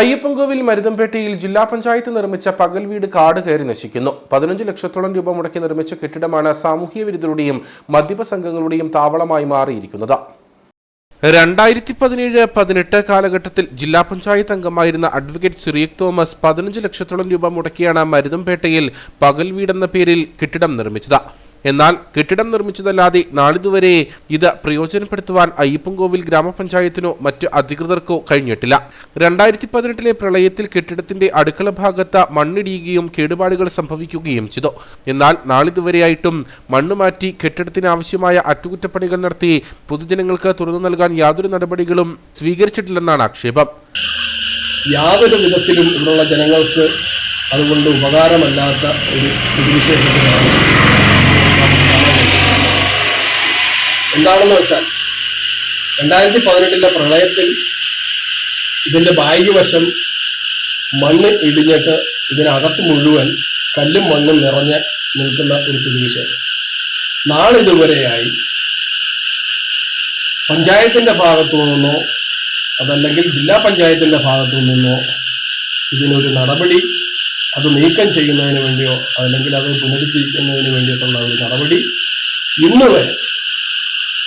അയ്യപ്പൻകോവിൽ മരുതംപേട്ടയിൽ ജില്ലാ പഞ്ചായത്ത് നിർമ്മിച്ച പകൽ വീട് കാട് കയറി നശിക്കുന്നു. പതിനഞ്ച് ലക്ഷത്തോളം രൂപ മുടക്കി നിർമ്മിച്ച കെട്ടിടമാണ് സാമൂഹ്യ വിരുദ്ധരുടെയും മദ്യപ സംഘങ്ങളുടെയും താവളമായി മാറിയിരിക്കുന്നത്. രണ്ടായിരത്തി പതിനേഴ് പതിനെട്ട് കാലഘട്ടത്തിൽ ജില്ലാ പഞ്ചായത്ത് അംഗമായിരുന്ന അഡ്വക്കേറ്റ് സിറിയക് തോമസ് പതിനഞ്ച് ലക്ഷത്തോളം രൂപ മുടക്കിയാണ് മരുതംപേട്ടയിൽ പകൽ വീടെന്ന പേരിൽ കെട്ടിടം നിർമ്മിച്ചത്. എന്നാൽ കെട്ടിടം നിർമ്മിച്ചതല്ലാതെ നാളിതുവരെ ഇത് പ്രയോജനപ്പെടുത്തുവാൻ അയ്യപ്പൻകോവിൽ ഗ്രാമപഞ്ചായത്തിനോ മറ്റ് അധികൃതർക്കോ കഴിഞ്ഞിട്ടില്ല. രണ്ടായിരത്തി പതിനെട്ടിലെ പ്രളയത്തിൽ കെട്ടിടത്തിന്റെ അടുക്കള ഭാഗത്ത് മണ്ണിടിയുകയും കേടുപാടുകൾ സംഭവിക്കുകയും ചെയ്തു. എന്നാൽ നാളിതുവരെയായിട്ടും മണ്ണ് മാറ്റി കെട്ടിടത്തിനാവശ്യമായ അറ്റകുറ്റപ്പണികൾ നടത്തി പൊതുജനങ്ങൾക്ക് തുറന്നു നൽകാൻ യാതൊരു നടപടികളും സ്വീകരിച്ചിട്ടില്ലെന്നാണ് ആക്ഷേപം. യാതൊരു വിധത്തിലും ഇവിടെയുള്ള ജനങ്ങൾക്ക് അതുകൊണ്ട് ഉപകാരമല്ലാത്ത ഒരു സ്ഥിതിവിശേഷത്തിലാണ്. എന്താണെന്ന് വെച്ചാൽ രണ്ടായിരത്തി പതിനെട്ടിലെ പ്രളയത്തിൽ ഇതിന്റെ ഭാഗ്യവശം മണ്ണ് ഇടിഞ്ഞിട്ട് ഇതിനകത്ത് മുഴുവൻ കല്ലും മണ്ണും നിറഞ്ഞ് നിൽക്കുന്ന ഒരു സ്ഥിതിവിശേഷം. നാളിതുവരെയായി പഞ്ചായത്തിന്റെ ഭാഗത്തു നിന്നോ അതല്ലെങ്കിൽ ജില്ലാ പഞ്ചായത്തിന്റെ ഭാഗത്തു നിന്നോ ഇതിനൊരു നടപടി അത് നീക്കം ചെയ്യുന്നതിന് വേണ്ടിയോ അല്ലെങ്കിൽ അത് പുനരുദ്ധരിക്കുന്നതിന് വേണ്ടിയിട്ടുള്ള ഒരു നടപടി ഇന്ന് വരെ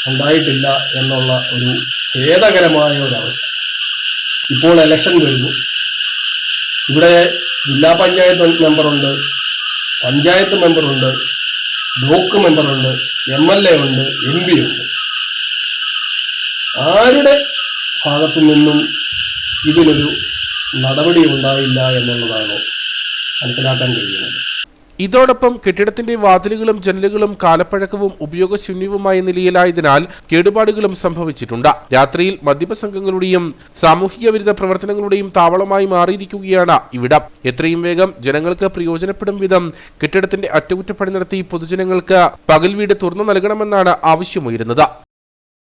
ഉണ്ടായിട്ടില്ല എന്നുള്ള ഒരു ഖേദകരമായ ഒരവസ്ഥ ഇപ്പോൾ ഇലക്ഷൻ വരുന്നു ഇവിടെ ജില്ലാ പഞ്ചായത്ത് മെമ്പറുണ്ട് പഞ്ചായത്ത് മെമ്പറുണ്ട് ബ്ലോക്ക് മെമ്പറുണ്ട് എം എൽ എ ഉണ്ട് എം പി ഉണ്ട്. ആരുടെ ഭാഗത്തു നിന്നും ഇതിനൊരു നടപടി ഉണ്ടായില്ല എന്നുള്ളതാണ് മനസ്സിലാക്കാൻ കഴിയുന്നത് ഇതോടൊപ്പം കെട്ടിടത്തിന്റെ വാതിലുകളും ജനലുകളും കാലപ്പഴക്കവും ഉപയോഗശൂന്യവുമായ നിലയിലായതിനാൽ കേടുപാടുകളും സംഭവിച്ചിട്ടുണ്ട്. രാത്രിയിൽ മദ്യപ സംഘങ്ങളുടെയും സാമൂഹിക വിരുദ്ധ പ്രവർത്തനങ്ങളുടെയും താവളമായി മാറിയിരിക്കുകയാണ് ഇവിടം. എത്രയും വേഗം ജനങ്ങൾക്ക് പ്രയോജനപ്പെടും വിധം കെട്ടിടത്തിന്റെ അറ്റകുറ്റപ്പണി നടത്തി പൊതുജനങ്ങൾക്ക് പകൽ വീട് തുറന്നു നൽകണമെന്നാണ് ആവശ്യമുയരുന്നത്.